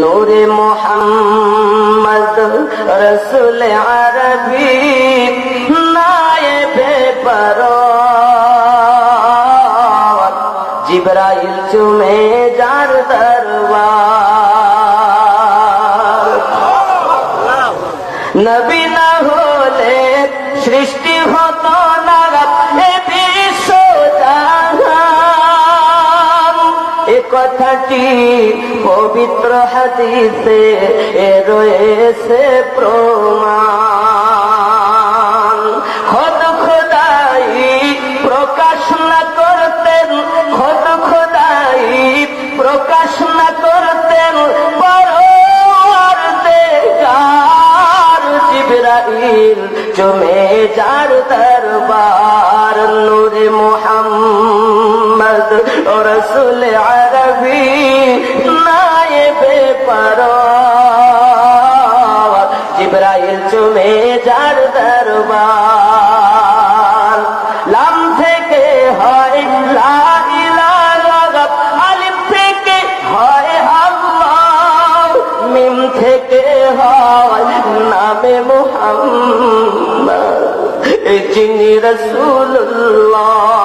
নূরে মোহাম্মদ রসুল আরবি নায়েবে পরোয়ার। জিব্রাইল চুমে যার দরবার। নবী না হলে সৃষ্টি হতো না কথাটি পবিত্র হাদিসে রয়েছে প্রমাণ। রসুল আরবি নায়েবে পরোয়ার জিবরাইল জমে যার দরবার। লাম থেকে হয় লা ইলাহা আলিফ থেকে হয় আল্লাহ মিম থেকে হয় নামে মোহাম্মদ যিনি রসুল্লাহ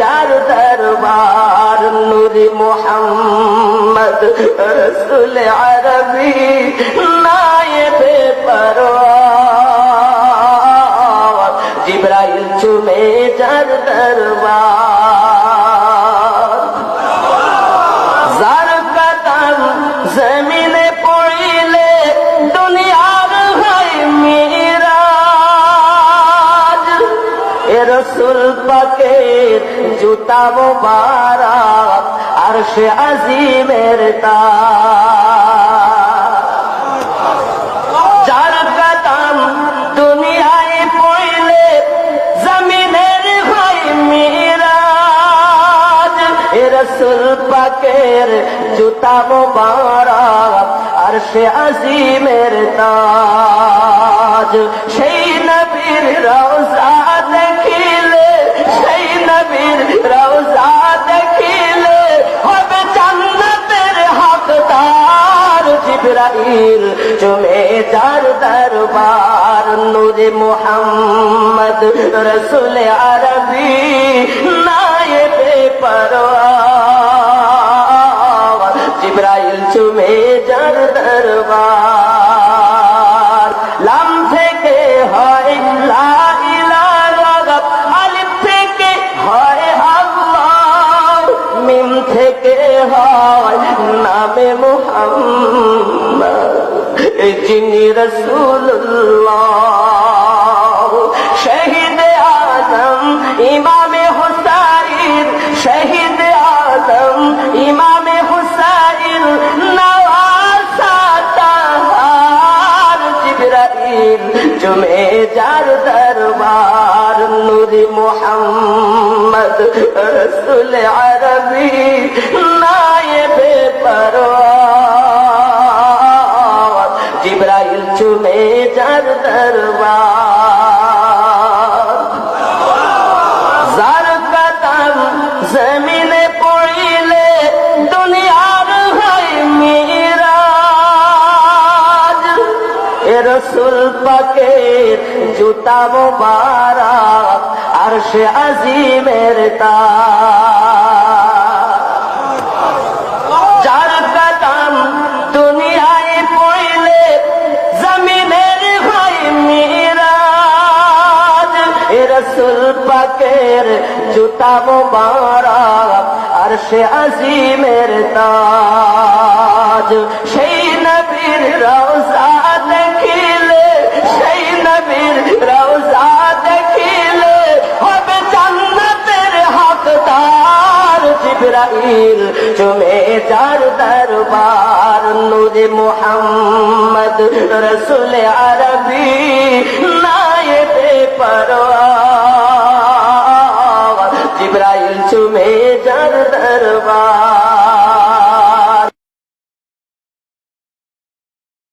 যার দরবার নুরি মোহাম্মদ রসুল আরবি নায়েবে পরওয়ার। জিব্রাইল চুমে যার দরবার জুতা মুবারক আর সে আজিমের এ রসুল পাকের জুতা মুবারক আর সে আজিমের তাজ। সেই নবীর সেই নবীর রওজা দেখিলে হবে জান্নাতের হকদার জিব্রাইল। চুমে যার দরবার নূরে মোহাম্মদ রসুল আরবি নায়েবে পরোয়ার। জিব্রাইল চুমে যার দরবার যিনি রসুল্লাহ শহীদ আজম ইমামে হুসাইন, শহীদ আজম ইমামে হুসাইন নওয়াসাতাহার জিবরাইল জুমে যার দরবার নূরি মোহাম্মদ রসুল আরবি, নায়েবে পরোয়ার চুমে যার দরবার। কদম জমিনে পড়িলে দুনিয়ার হয় মিরাজ। এ রসুল পাকের জুতা মুবারক আর সে আজিমের তাজ। পাকের জুতা মুবারক, আর সে আজিমের তাজ। সেই নবীর রওজা দেখিলে, সেই নবীর রওজা দেখিলে হবে জান্নাতের হকদার জিব্রাইল চুমে যার দরবার, নূরে মোহাম্মদ রসুল আরবি, নায়েবে পরোয়ার চুমে যার